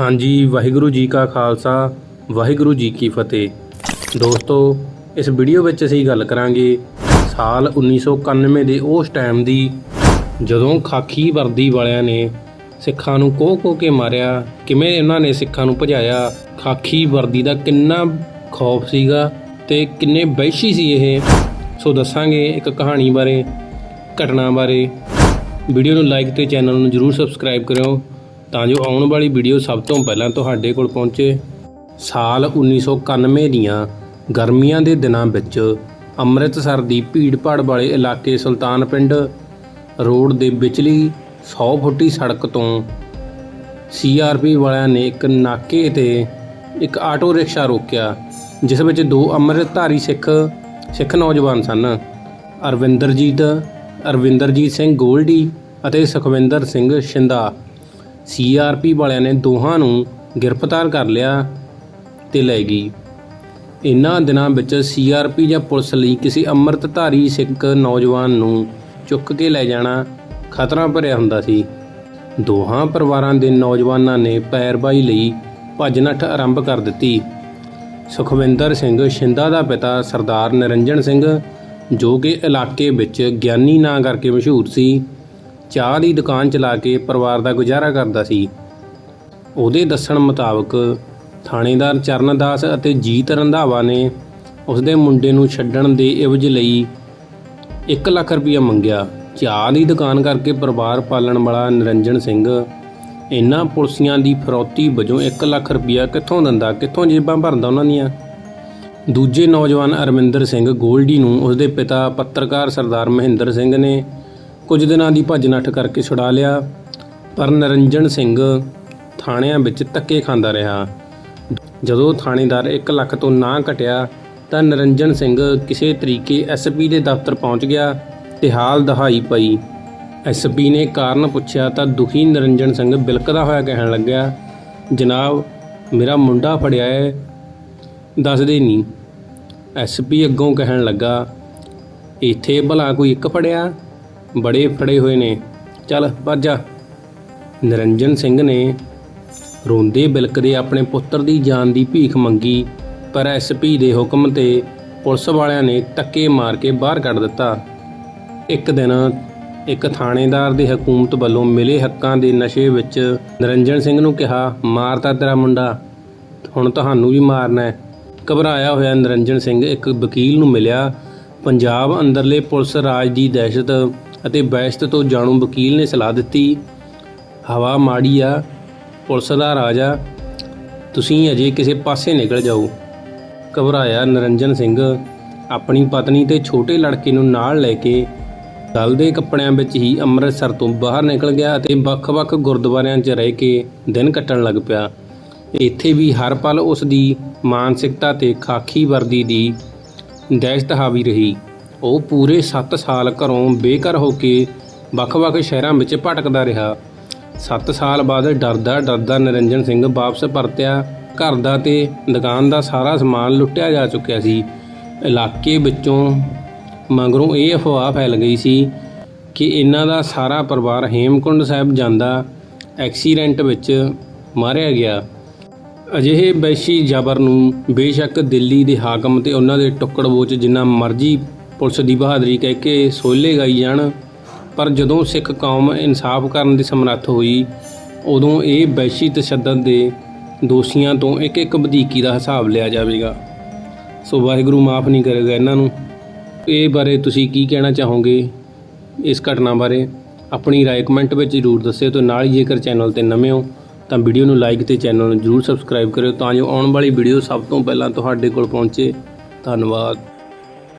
ਹਾਂਜੀ, ਵਾਹਿਗੁਰੂ ਜੀ ਕਾ ਖਾਲਸਾ, ਵਾਹਿਗੁਰੂ ਜੀ ਕੀ ਫਤਿਹ। ਦੋਸਤੋ, ਇਸ ਵੀਡੀਓ ਵਿੱਚ ਅਸੀਂ ਗੱਲ ਕਰਾਂਗੇ ਸਾਲ 1991 ਦੇ ਉਸ ਟਾਈਮ ਦੀ, ਜਦੋਂ ਖਾਕੀ ਵਰਦੀ ਵਾਲਿਆਂ ਨੇ ਸਿੱਖਾਂ ਨੂੰ ਕੋਹ ਕੋਹ ਕੇ ਮਾਰਿਆ, ਕਿਵੇਂ ਇਹਨਾਂ ਨੇ ਸਿੱਖਾਂ ਨੂੰ ਭਜਾਇਆ, ਖਾਕੀ ਵਰਦੀ ਦਾ ਕਿੰਨਾ ਖੌਫ ਸੀਗਾ ਤੇ ਕਿੰਨੇ ਵਹਿਸ਼ੀ ਸੀ ਇਹ। ਸੋ ਦੱਸਾਂਗੇ ਇੱਕ ਕਹਾਣੀ ਬਾਰੇ, ਘਟਨਾ ਬਾਰੇ। ਵੀਡੀਓ ਨੂੰ ਲਾਈਕ ਤੇ ਚੈਨਲ ਨੂੰ ਜਰੂਰ ਸਬਸਕ੍ਰਾਈਬ ਕਰਿਓ। ਤਾਂ ਜੋ ਆਉਣ ਵਾਲੀ ਵੀਡੀਓ ਸਭ ਤੋਂ ਪਹਿਲਾਂ ਤੁਹਾਡੇ ਕੋਲ ਪਹੁੰਚੇ। ਸਾਲ 1991 ਦੀਆਂ ਗਰਮੀਆਂ ਦੇ ਦਿਨਾਂ ਵਿੱਚ ਅੰਮ੍ਰਿਤਸਰ ਦੀ ਭੀੜ-ਭਾੜ ਵਾਲੇ ਇਲਾਕੇ ਸੁਲਤਾਨ ਪਿੰਡ ਰੋਡ ਦੇ ਵਿਚਲੀ 100 ਫੁੱਟੀ ਸੜਕ ਤੋਂ ਸੀਆਰਪੀ ਵਾਲਿਆਂ ਨੇ ਇੱਕ ਨਾਕੇ ਤੇ ਇੱਕ ਆਟੋ ਰਿਕਸ਼ਾ ਰੋਕਿਆ, ਜਿਸ ਵਿੱਚ ਦੋ ਅੰਮ੍ਰਿਤਧਾਰੀ ਸਿੱਖ ਸਿੱਖ ਨੌਜਵਾਨ ਸਨ। ਅਰਵਿੰਦਰਜੀਤ ਅਰਵਿੰਦਰਜੀਤ ਸਿੰਘ ਗੋਲਡੀ ਅਤੇ ਸੁਖਵਿੰਦਰ ਸਿੰਘ ਸ਼ਿੰਦਾ ਸੀਆਰਪੀ ਵਾਲਿਆਂ ਨੇ ਦੋਹਾਂ ਨੂੰ ਗ੍ਰਿਫਤਾਰ ਕਰ ਲਿਆ ਤੇ ਲੈ ਗਈ। ਇਨ੍ਹਾਂ ਦਿਨਾਂ ਵਿੱਚ ਸੀਆਰਪੀ ਜਾਂ ਪੁਲਿਸ ਲਈ ਕਿਸੇ ਅੰਮ੍ਰਿਤਧਾਰੀ ਸਿੱਖ ਨੌਜਵਾਨ ਨੂੰ ਚੁੱਕ ਕੇ ਲੈ ਜਾਣਾ ਖਤਰਾ ਭਰਿਆ ਹੁੰਦਾ ਸੀ। ਦੋਹਾਂ ਪਰਿਵਾਰਾਂ ਦੇ ਨੌਜਵਾਨਾਂ ਨੇ ਪੈਰਵਾਈ ਲਈ ਭੱਜ ਨੱਠ ਆਰੰਭ ਕਰ ਦਿੱਤੀ। ਸੁਖਵਿੰਦਰ ਸਿੰਘ ਸ਼ਿੰਦਾ ਦਾ ਪਿਤਾ ਸਰਦਾਰ ਨਿਰੰਜਨ ਸਿੰਘ, ਜੋ ਕਿ ਇਲਾਕੇ ਵਿੱਚ ਗਿਆਨੀ ਨਾਂ ਕਰਕੇ ਮਸ਼ਹੂਰ ਸੀ ਚਾਹ ਦੀ ਦੁਕਾਨ ਚਲਾ ਕੇ ਪਰਿਵਾਰ ਦਾ ਗੁਜ਼ਾਰਾ ਕਰਦਾ ਸੀ। ਉਹਦੇ ਦੱਸਣ ਮੁਤਾਬਕ ਥਾਣੇਦਾਰ ਚਰਨਦਾਸ ਅਤੇ ਜੀਤ ਰੰਧਾਵਾ ਨੇ ਉਸਦੇ ਮੁੰਡੇ ਨੂੰ ਛੱਡਣ ਦੇ ਇਵਜ਼ ਲਈ 1 ਲੱਖ ਰੁਪਇਆ ਮੰਗਿਆ। ਚਾਹ ਦੀ ਦੁਕਾਨ ਕਰਕੇ ਪਰਿਵਾਰ ਪਾਲਣ ਵਾਲਾ ਨਿਰੰਜਨ ਸਿੰਘ ਇਹਨਾਂ ਪੁਲਸੀਆਂ ਦੀ ਫਰੌਤੀ ਵਜੋਂ 1 ਲੱਖ ਰੁਪਇਆ ਕਿੱਥੋਂ ਦਿੰਦਾ, ਕਿੱਥੋਂ ਜੇਬਾਂ ਭਰਦਾ ਉਹਨਾਂ ਦੀਆਂ? ਦੂਜੇ ਨੌਜਵਾਨ ਅਰਮਿੰਦਰ ਸਿੰਘ ਗੋਲਡੀ ਨੂੰ ਉਸਦੇ ਪਿਤਾ ਪੱਤਰਕਾਰ ਸਰਦਾਰ ਮਹਿੰਦਰ ਸਿੰਘ ਨੇ ਕੁਝ ਦਿਨਾਂ ਦੀ ਭੱਜ ਨੱਠ ਕਰਕੇ ਛੁਡਾ ਲਿਆ, ਪਰ ਨਿਰੰਜਨ ਸਿੰਘ ਥਾਣਿਆਂ ਵਿੱਚ ਧੱਕੇ ਖਾਂਦਾ ਰਿਹਾ। ਜਦੋਂ ਥਾਣੇਦਾਰ 1 ਲੱਖ ਤੋਂ ਨਾ ਘਟਿਆ, ਤਾਂ ਨਿਰੰਜਨ ਸਿੰਘ ਕਿਸੇ ਤਰੀਕੇ ਐਸਪੀ ਦੇ ਦਫ਼ਤਰ ਪਹੁੰਚ ਗਿਆ ਤੇ ਹਾਲ ਦਹਾਈ ਪਈ। ਐਸਪੀ ਨੇ ਕਾਰਨ ਪੁੱਛਿਆ ਤਾਂ ਦੁਖੀ ਨਿਰੰਜਨ ਸਿੰਘ ਬਿਲਕਦਾ ਹੋਇਆ ਕਹਿਣ ਲੱਗਿਆ, ਜਨਾਬ, ਮੇਰਾ ਮੁੰਡਾ ਫੜਿਆ ਹੈ ਦੱਸਦੇ ਨਹੀਂ। ਐਸਪੀ ਅੱਗੋਂ ਕਹਿਣ ਲੱਗਾ, ਇੱਥੇ ਭਲਾ ਕੋਈ ਇੱਕ ਫੜਿਆ? ਬੜੇ ਫੜੇ ਹੋਏ ਨੇ। ਚੱਲ, ਭੱਜ ਜਾ। ਨਿਰੰਜਨ ਸਿੰਘ ਨੇ ਰੋਂਦੇ ਬਿਲਕਦੇ ਆਪਣੇ ਪੁੱਤਰ ਦੀ ਜਾਨ ਦੀ ਭੀਖ ਮੰਗੀ, ਪਰ ਐਸਪੀ ਦੇ ਹੁਕਮ ਤੇ ਪੁਲਿਸ ਵਾਲਿਆਂ ਨੇ ਧੱਕੇ ਮਾਰ ਕੇ ਬਾਹਰ ਕੱਢ ਦਿੱਤਾ। ਇੱਕ ਦਿਨ ਇੱਕ ਥਾਣੇਦਾਰ ਦੇ ਹਕੂਮਤ ਵੱਲੋਂ ਮਿਲੇ ਹੱਕਾਂ ਦੇ ਨਸ਼ੇ ਵਿੱਚ ਨਿਰੰਜਨ ਸਿੰਘ ਨੂੰ ਕਿਹਾ ਮਾਰਤਾ ਤੇਰਾ ਮੁੰਡਾ, ਹੁਣ ਤੁਹਾਨੂੰ ਵੀ ਮਾਰਨਾ ਹੈ। ਘਬਰਾਇਆ ਹੋਇਆ ਨਿਰੰਜਨ ਸਿੰਘ ਇੱਕ ਵਕੀਲ ਨੂੰ ਮਿਲਿਆ। ਪੰਜਾਬ ਅੰਦਰਲੇ ਪੁਲਿਸ ਰਾਜ ਦੀ ਦਹਿਸ਼ਤ ਅਤੇ ਬਹਿਸ਼ਤ ਤੋਂ ਜਾਣੂ ਵਕੀਲ ਨੇ ਸਲਾਹ ਦਿੱਤੀ, ਹਵਾ ਮਾੜੀ ਆ, ਪੁਲਿਸ ਦਾ ਰਾਜਾ ਤੁਸੀਂ ਅਜੇ ਕਿਸੇ ਪਾਸੇ ਨਿਕਲ ਜਾਓ। ਘਬਰਾਇਆ ਨਿਰੰਜਨ ਸਿੰਘ ਆਪਣੀ ਪਤਨੀ ਤੇ ਛੋਟੇ ਲੜਕੇ ਨੂੰ ਨਾਲ ਲੈ ਕੇ ਦਲ ਦੇ ਕੱਪੜਿਆਂ ਵਿੱਚ ਹੀ ਅੰਮ੍ਰਿਤਸਰ ਤੋਂ ਬਾਹਰ ਨਿਕਲ ਗਿਆ ਅਤੇ ਵੱਖ-ਵੱਖ ਗੁਰਦੁਆਰਿਆਂ 'ਚ ਰਹਿ ਕੇ ਦਿਨ ਕੱਟਣ ਲੱਗ ਪਿਆ। ਇੱਥੇ ਵੀ ਹਰ ਪਲ ਉਸ ਦੀ ਮਾਨਸਿਕਤਾ ਤੇ ਖਾਕੀ ਵਰਦੀ ਦੀ ਦਹਿਸ਼ਤ ਹਾਵੀ ਰਹੀ। ਉਹ ਪੂਰੇ 7 ਸਾਲ ਘਰੋਂ ਬੇਘਰ ਹੋ ਕੇ ਵੱਖ-ਵੱਖ ਸ਼ਹਿਰਾਂ ਵਿੱਚ ਭਟਕਦਾ ਰਿਹਾ। 7 ਸਾਲ ਬਾਅਦ ਡਰਦਾ ਡਰਦਾ ਨਿਰੰਜਨ ਸਿੰਘ ਵਾਪਸ ਪਰਤਿਆ। ਘਰ ਦਾ ਤੇ ਦੁਕਾਨ ਦਾ ਸਾਰਾ ਸਮਾਨ ਲੁੱਟਿਆ ਜਾ ਚੁੱਕਿਆ ਸੀ। ਇਲਾਕੇ ਵਿੱਚੋਂ ਮਗਰੋਂ ਇਹ ਅਫਵਾਹ ਫੈਲ ਗਈ ਸੀ ਕਿ ਇਹਨਾਂ ਦਾ ਸਾਰਾ ਪਰਿਵਾਰ ਹੇਮਕੁੰਡ ਸਾਹਿਬ ਜਾਂਦਾ ਐਕਸੀਡੈਂਟ ਵਿੱਚ ਮਾਰਿਆ ਗਿਆ। ਅਜਿਹੇ ਵੈਸ਼ੀ ਜ਼ਬਰ ਨੂੰ ਬੇਸ਼ੱਕ ਦਿੱਲੀ ਦੇ ਹਾਕਮ ਤੇ ਉਹਨਾਂ ਦੇ ਟੁੱਕੜ ਬੋਚ ਜਿੰਨਾ ਮਰਜ਼ੀ ਪੁਲਿਸ ਦੀ ਬਹਾਦਰੀ ਕਹਿ ਕੇ ਸੋਲੇ ਗਾਈ ਜਾਣ। ਪਰ ਜਦੋਂ ਸਿੱਖ ਕੌਮ ਇਨਸਾਫ ਕਰਨ ਦੀ ਸਮਰੱਥ ਹੋਈ, ਉਦੋਂ ਇਹ ਵੈਸ਼ੀ ਤਸ਼ੱਦਦ ਦੇ ਦੋਸ਼ੀਆਂ ਤੋਂ ਇੱਕ ਇੱਕ ਵਧੀਕੀ ਦਾ ਹਿਸਾਬ ਲਿਆ ਜਾਵੇਗਾ। ਸੋ ਵਾਹਿਗੁਰੂ ਮਾਫ ਨਹੀਂ ਕਰੇਗਾ ਇਹਨਾਂ ਨੂੰ। ਇਹ ਬਾਰੇ ਤੁਸੀਂ ਕੀ ਕਹਿਣਾ ਚਾਹੋਗੇ ਇਸ ਘਟਨਾ ਬਾਰੇ? ਆਪਣੀ ਰਾਏ ਕਮੈਂਟ ਵਿੱਚ ਜ਼ਰੂਰ ਦੱਸਿਓ ਤੇ ਨਾਲ ਹੀ ਜੇਕਰ ਚੈਨਲ ਤੇ ਨਵੇਂ ਹੋ, ਤਾਂ ਵੀਡੀਓ ਨੂੰ ਲਾਈਕ ਤੇ ਚੈਨਲ ਨੂੰ ਜ਼ਰੂਰ ਸਬਸਕ੍ਰਾਈਬ ਕਰਿਓ ਤਾਂ ਜੋ ਆਉਣ ਵਾਲੀ ਵੀਡੀਓ ਸਭ ਤੋਂ ਪਹਿਲਾਂ ਤੁਹਾਡੇ ਕੋਲ ਪਹੁੰਚੇ। ਧੰਨਵਾਦ।